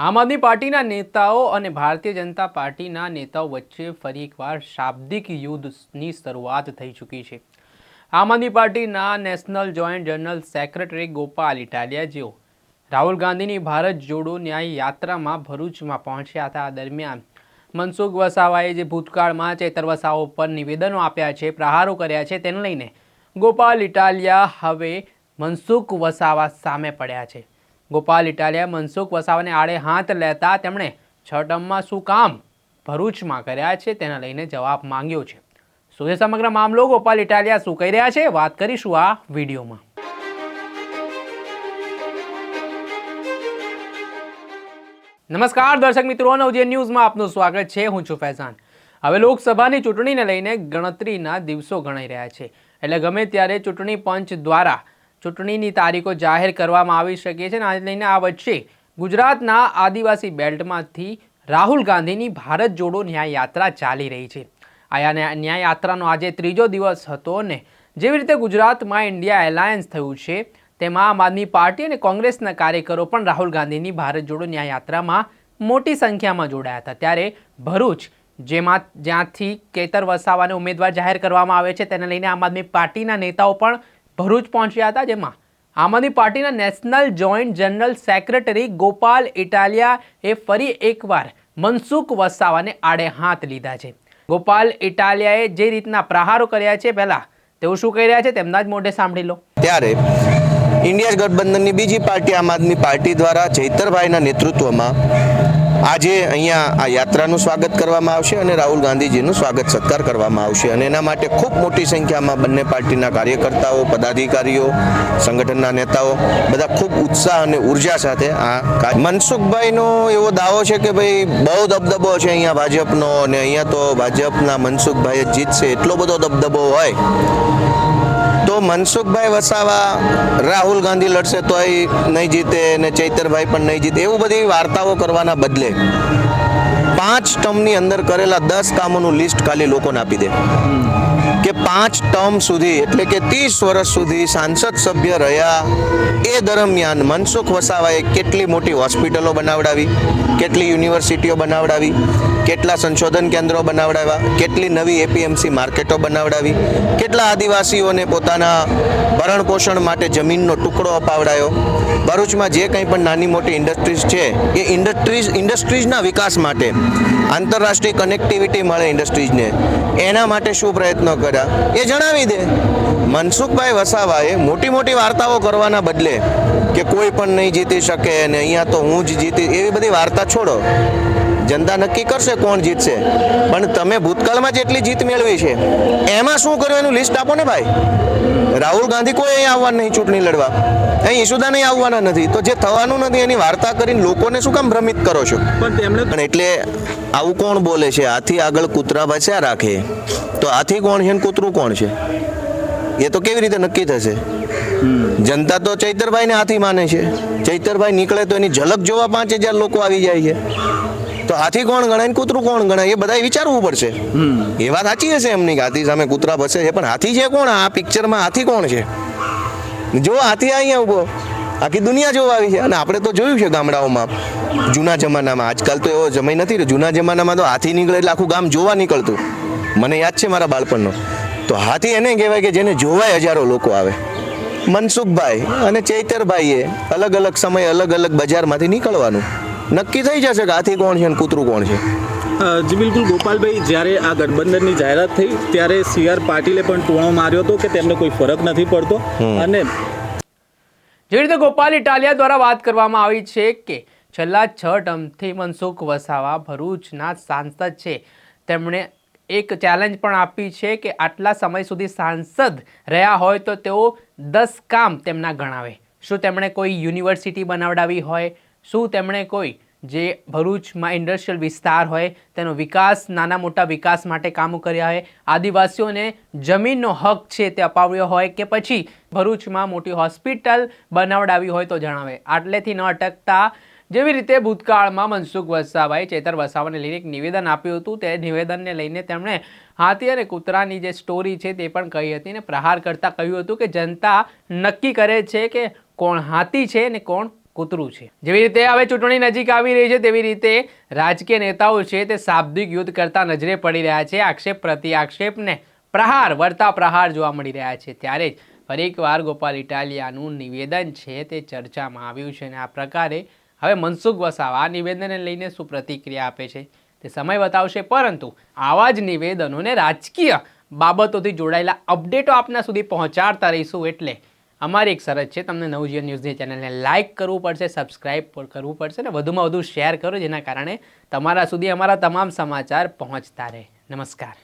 આમ આદમી પાર્ટીના નેતાઓ અને ભારતીય જનતા પાર્ટીના નેતાઓ વચ્ચે ફરી એકવાર શાબ્દિક યુદ્ધની શરૂઆત થઈ ચૂકી છે. આમ આદમી પાર્ટીના national joint general secretary Gopal Italia જેઓ રાહુલ ગાંધીની ભારત જોડો ન્યાય યાત્રામાં ભરૂચમાં પહોંચ્યા હતા. દરમિયાન મનસુખ વસાવાએ જે ભૂતકાળમાં ચેતર વસાઓ પર નિવેદનો આપ્યા છે, પ્રહારો કર્યા છે, તેને લઈને ગોપાલ ઇટાલિયા હવે મનસુખ વસાવા સામે પડ્યા છે. ગોપાલ ઇટાલિયા, મનસુખ વસાવાને આડે હાથ લેતા તેમણે છ ટર્મમાં શું કામ ભરૂચમાં કર્યા છે તેના લઈને જવાબ માંગ્યો છે. શું સમગ્ર મામલો? ગોપાલ ઇટાલિયા, શું કહી રહ્યા છે? વાત કરીશું આ વિડીયોમાં. નમસ્કાર દર્શક મિત્રો નવજે ન્યૂઝમાં આપનું સ્વાગત છે. હું છું ફૈઝાન. હવે લોકસભાની ચૂંટણીને લઈને ગણતરીના દિવસો ગણાઈ રહ્યા છે. એટલે ગમે ત્યારે ચૂંટણી પંચ દ્વારા ચૂંટણીની તારીખો જાહેર કરવામાં આવી શકે છે અને આને લઈને આ વચ્ચે ગુજરાતના આદિવાસી બેલ્ટમાંથી રાહુલ ગાંધીની ભારત જોડો ન્યાય યાત્રા ચાલી રહી છે. આ ન્યા- ન્યાય યાત્રાનો આજે ત્રીજો દિવસ હતો ને જેવી રીતે ગુજરાતમાં ઇન્ડિયા એલાયન્સ થયું છે, તેમાં આમ આદમી પાર્ટી અને કોંગ્રેસના કાર્યકરો પણ રાહુલ ગાંધીની ભારત જોડો ન્યાય યાત્રામાં મોટી સંખ્યામાં જોડાયા હતા. ત્યારે ભરૂચ, જેમાં, જ્યાંથી કેતર વસાવાને ઉમેદવાર જાહેર કરવામાં આવે છે, તેને લઈને આમ આદમી પાર્ટીના નેતાઓ પણ ભરૂચ પહોંચ્યા હતા, જેમાં આમ આદમી પાર્ટીના national joint general secretary Gopal Italia એ ફરી એકવાર મનસુખ વસાવાને આડે હાથ લીધા છે. ગોપાલ ઇટાલિયાએ જે રીતના પ્રહારો કર્યા છે, પહેલા તેઓ શું કહી રહ્યા છે, તેમના જ મોઢે સાંભળી લો. ત્યારે ઇન્ડિયા ગઠબંધનની બીજી પાર્ટી આમ આદમી પાર્ટી દ્વારા જૈતરભાઈના નેતૃત્વમાં આજે અહીંયા આ યાત્રાનું સ્વાગત કરવામાં આવશે અને રાહુલ ગાંધીજીનું સ્વાગત સત્કાર કરવામાં આવશે અને એના માટે ખૂબ મોટી સંખ્યામાં બંને પાર્ટીના કાર્યકર્તાઓ, પદાધિકારીઓ, સંગઠનના નેતાઓ બધા ખૂબ ઉત્સાહ અને ઊર્જા સાથે આ મનસુખભાઈનો એવો દાવો છે કે ભાઈ બહુ દબદબો છે અહીંયા ભાજપનો અને અહીંયા તો ભાજપના મનસુખભાઈ જ જીતશે એટલો બધો દબદબો હોય. તો મનસુખભાઈ વસાવા રાહુલ ગાંધી લડશે તોય નહીં જીતે ને ચૈતરભાઈ પણ નહીં જીતે. એવું બધી વાર્તાઓ કરવાના બદલે પાંચ ટર્મની અંદર કરેલા દસ કામોનું લિસ્ટ ખાલી લોકોને આપી દે. કે પાંચ ટર્મ સુધી, એટલે કે ત્રીસ વર્ષ સુધી સાંસદ સભ્ય રહ્યા, એ દરમિયાન મનસુખ વસાવાએ કેટલી મોટી હોસ્પિટલો બનાવડાવી, કેટલી યુનિવર્સિટીઓ બનાવડાવી, કેટલા સંશોધન કેન્દ્રો બનાવડાવ્યા, કેટલી નવી એપીએમસી માર્કેટો બનાવડાવી, કેટલા આદિવાસીઓને પોતાના ભરણ પોષણ માટે જમીનનો ટુકડો અપાવડાયો. ભરૂચમાં જે કંઈ પણ નાની મોટી ઇન્ડસ્ટ્રીઝ છે, એ ઇન્ડસ્ટ્રીઝ, ઇન્ડસ્ટ્રીઝના વિકાસ માટે આંતરરાષ્ટ્રીય કનેક્ટિવિટી મળે ઇન્ડસ્ટ્રીઝને. એના માટે શું પ્રયત્નો કર્યા એ જણાવી દે. મનસુખભાઈ વસાવાએ મોટી મોટી વાર્તાઓ કરવાના બદલે કે કોઈ પણ નહીં જીતી શકે ને અહીંયા તો હું જ જીતી એવી બધી વાર્તા છોડો. જનતા નક્કી કરશે કોણ જીતશે. પણ તમે ભૂતકાળમાં જેટલી જીત મેળવી છે એમાં શું કર્યું એનું લિસ્ટ આપો ને ભાઈ? રાહુલ ગાંધી કોઈ અહીં આવવાના નહીં ચૂંટણી લડવા. અહીં ઈશુદા નહીં આવવાના નથી. તો જે થવાનું નથી એની વાર્તા કરીને લોકોને શું કામ ભ્રમિત કરો છો? પણ તેમણે એટલે આવું કોણ બોલે છે? હાથી આગળ કૂતરા બચ્યા રાખે. તો હાથી કોણ છે ને કૂતરું કોણ છે? એ તો કેવી રીતે નક્કી થશે? જનતા તો ચૈતરભાઈને હાથી માને છે. ચૈતરભાઈ નીકળે તો એની ઝલક જોવા પાંચ હજાર લોકો આવી જાય છે. તો હાથી કોણ ગણાય કૂતરું કોણ ગણાય? એ બધાએ વિચારવું પડશે. એ વાત સાચી હશે એમની કે હાથી સામે કૂતરા ભસે છે. પણ હાથી છે કોણ? આ પિક્ચરમાં હાથી કોણ છે? જો હાથી અહીંયા ઊભો આખી દુનિયા જોવા આવી છે. અને આપણે તો જોયું છે ગામડાઓમાં. જૂના જમાનામાં. આજકાલ તો એવો જમાઈ નથી જૂના જમાનામાં તો હાથી નીકળે એટલે આખું ગામ જોવા નીકળતું. મને યાદ છે મારા બાળપણનો. તો હાથી એને કહેવાય કે જેને જોવાય હજારો લોકો આવે. મનસુખભાઈ અને ચૈતરભાઈએ અલગ અલગ સમયે અલગ અલગ બજારમાંથી નીકળવાનું. નક્કી થઈ જશે કે હાથી કોણ છે અને કૂતરું કોણ છે. જી બિલકુલ ગોપાલભાઈ જ્યારે આ ગઠબંધનની જાહેરાત થઈ ત્યારે સી આર પાટીલે પણ ટોણો માર્યો હતો કે તેમને કોઈ ફરક નથી પડતો. અને જેવી રીતે ગોપાલ ઇટાલિયા દ્વારા વાત કરવામાં આવી છે કે છેલ્લા છ ટર્મથી મનસુખ વસાવા ભરૂચના સાંસદ છે. તેમણે એક ચેલેન્જ પણ આપી છે કે આટલા સમય સુધી સાંસદ રહ્યા હોય તો તેઓ દસ કામ તેમના ગણાવે. શું તેમણે કોઈ યુનિવર્સિટી બનાવડાવી હોય? શું તેમણે કોઈ જે ભરૂચમાં ઇન્ડસ્ટ્રીયલ વિસ્તાર હોય, તેનો વિકાસ, નાના મોટા વિકાસ માટે કામો કર્યા હોય? આદિવાસીઓને જમીનનો હક છે તે અપાવ્યો હોય કે પછી ભરૂચમાં મોટી હોસ્પિટલ બનાવડાવી હોય તો જણાવે. આટલેથી ન અટકતા જેવી રીતે ભૂતકાળમાં મનસુખ વસાવાએ ચેતર વસાવાને લઈને એક નિવેદન આપ્યું હતું, તે નિવેદનને લઈને તેમણે હાથી અને કૂતરાની જે સ્ટોરી છે તે પણ કહી હતી ને પ્રહાર કરતાં કહ્યું હતું કે જનતા નક્કી કરે છે કે કોણ હાથી છે ને કોણ કૂતરું છે. જેવી રીતે હવે ચૂંટણી નજીક આવી રહી છે, તેવી રીતે રાજકીય નેતાઓ છે તે શાબ્દિક યુદ્ધ કરતા નજરે પડી રહ્યા છે. આક્ષેપ પ્રતિ આક્ષેપને પ્રહાર વળતા પ્રહાર જોવા મળી રહ્યા છે. ત્યારે જ ફરી એકવાર ગોપાલ ઇટાલિયાનું નિવેદન છે તે ચર્ચામાં આવ્યું છે અને આ પ્રકારે હવે મનસુખ વસાવા આ નિવેદનને લઈને શું પ્રતિક્રિયા આપે છે? તે સમય બતાવશે, પરંતુ આવા જ નિવેદનોને રાજકીય બાબતોથી જોડાયેલા અપડેટો આપના સુધી પહોંચાડતા રહીશું એટલે અમારી એક શરત છે, તમને નવજીવન ન્યૂઝની ચેનલને લાઇક કરવું પડશે સબસ્ક્રાઇબ કરવું પડશે ને વધુમાં વધુ શેર કરો, જેના કારણે તમારા સુધી અમારા તમામ સમાચાર પહોંચતા રહે. નમસ્કાર.